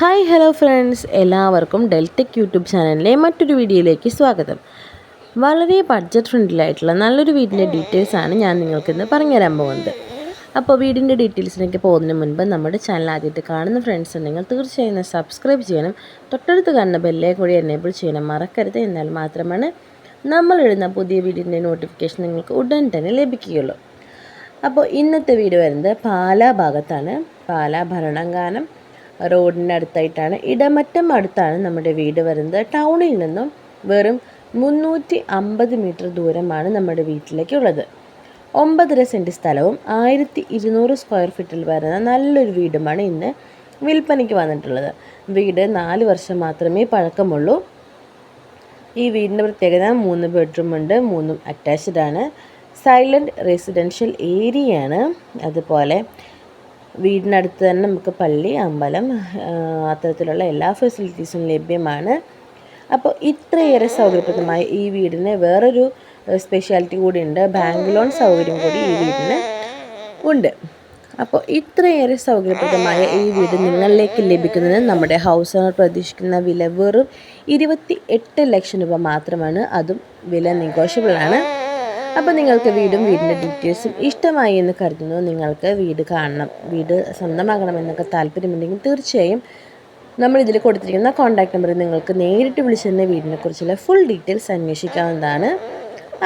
Hi hello friends. എല്ലാവർക്കും Deltech YouTube ചാനലിലെ മറ്റൊരു വീഡിയോയിലേക്ക് സ്വാഗതം. വളരെ ബഡ്ജറ്റ് ഫ്രണ്ട്ലായിട്ടുള്ള നല്ലൊരു വീടിന്റെ ഡീറ്റെയിൽസ് ആണ് ഞാൻ നിങ്ങൾക്കിന്ന് പറഞ്ഞുതരാൻ പോകുന്നത്. അപ്പോൾ വീടിന്റെ ഡീറ്റെയിൽസിലേക്ക് പോകുന്നതിന് മുൻപ് നമ്മുടെ ചാനൽ ആദ്യത്തെ കാണുന്ന ഫ്രണ്ട്സ് ഉണ്ടെങ്കിൽ തീർച്ചയായും സബ്സ്ക്രൈബ് ചെയ്യണം. തൊട്ടടുത്ത് കാണുന്ന ബെല്ലേ കൂടി എനേബിൾ ചെയ്യണം മറക്കരുത്. എന്നാൽ മാത്രമാണ് നമ്മൾ ഇടുന്ന പുതിയ വീടിന്റെ നോട്ടിഫിക്കേഷൻ നിങ്ങൾക്ക് ഉടൻ തന്നെ ലഭിക്കുകയുള്ളൂ. അപ്പോൾ ഇന്നത്തെ വീട് വരുന്നത് പാലാ ഭാഗത്താണ്. പാലാ ഭരണങ്ങാനം റോഡിന്റെ അടുത്തായിട്ടാണ്. ഇടമറ്റം അടുത്താണ് നമ്മുടെ വീട് വരുന്നത്. ടൗണിൽ നിന്നും വെറും മുന്നൂറ്റി അമ്പത് മീറ്റർ ദൂരമാണ് നമ്മുടെ വീട്ടിലേക്കുള്ളത്. ഒമ്പതര സെന്റ് സ്ഥലവും ആയിരത്തി ഇരുന്നൂറ് സ്ക്വയർ ഫീറ്റിൽ വരുന്ന നല്ലൊരു വീടുമാണ് ഇന്ന് വിൽപ്പനയ്ക്ക് വന്നിട്ടുള്ളത്. വീട് നാല് വർഷം മാത്രമേ പഴക്കമുള്ളൂ. ഈ വീടിന്റെ പ്രത്യേകത മൂന്ന് ബെഡ്റൂം ഉണ്ട് മൂന്നും അറ്റാച്ച്ഡ് ആണ്. സൈലന്റ് റെസിഡൻഷ്യൽ ഏരിയയാണ്. അതുപോലെ വീടിനടുത്ത് തന്നെ നമുക്ക് പള്ളി അമ്പലം അത്തരത്തിലുള്ള എല്ലാ ഫെസിലിറ്റീസും ലഭ്യമാണ്. അപ്പോൾ ഇത്രയേറെ സൗകര്യപ്രദമായ ഈ വീടിന് വേറൊരു സ്പെഷ്യാലിറ്റി കൂടി ഉണ്ട്. ബാങ്ക് ലോൺ സൗകര്യം കൂടി ഈ വീടിന് ഉണ്ട്. അപ്പോൾ ഇത്രയേറെ സൗകര്യപ്രദമായ ഈ വീട് നിങ്ങളിലേക്ക് ലഭിക്കുന്നതിന് നമ്മുടെ ഹൗസ് ഓണർ പ്രതീക്ഷിക്കുന്ന വില വെറും ഇരുപത്തി എട്ട് ലക്ഷം രൂപ മാത്രമാണ്. അതും വില നെഗോഷ്യബിൾ ആണ്. അപ്പോൾ നിങ്ങൾക്ക് വീടും വീടിന്റെ ഡീറ്റെയിൽസും ഇഷ്ടമായി എന്ന് കരുതുന്നു. നിങ്ങൾക്ക് വീട് കാണണം വീട് സ്വന്തമാകണമെന്നൊക്കെ താല്പര്യമുണ്ടെങ്കിൽ തീർച്ചയായും നമ്മൾ ഇതിൽ കൊടുത്തിരിക്കുന്ന കോൺടാക്ട് നമ്പറിൽ നിങ്ങൾക്ക് നേരിട്ട് വിളിച്ചെന്ന വീടിനെക്കുറിച്ചുള്ള ഫുൾ ഡീറ്റെയിൽസ് അന്വേഷിക്കാവുന്നതാണ്.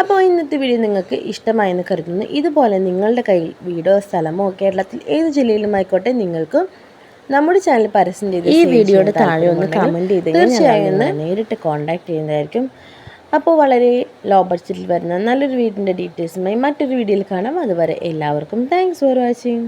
അപ്പോൾ ഇന്നത്തെ വീഡിയോ നിങ്ങൾക്ക് ഇഷ്ടമായെന്ന് കരുതുന്നു. ഇതുപോലെ നിങ്ങളുടെ കയ്യിൽ വീടോ സ്ഥലമോ കേരളത്തിൽ ഏത് ജില്ലയിലും ആയിക്കോട്ടെ നിങ്ങൾക്കും നമ്മുടെ ചാനൽ പരസ്യം ചെയ്ത് ഈ വീഡിയോയുടെ താഴെ ഒന്ന് കമന്റ് ചെയ്ത് തീർച്ചയായും നേരിട്ട് കോൺടാക്ട് ചെയ്യുന്നതായിരിക്കും. അപ്പോൾ വളരെ ലോ ബഡ്ജറ്റിൽ വരുന്ന നല്ലൊരു വീടിന്റെ ഡീറ്റെയിൽസുമായി മറ്റൊരു വീഡിയോയിൽ കാണാം. അതുവരെ എല്ലാവർക്കും താങ്ക്സ് ഫോർ വാച്ചിങ്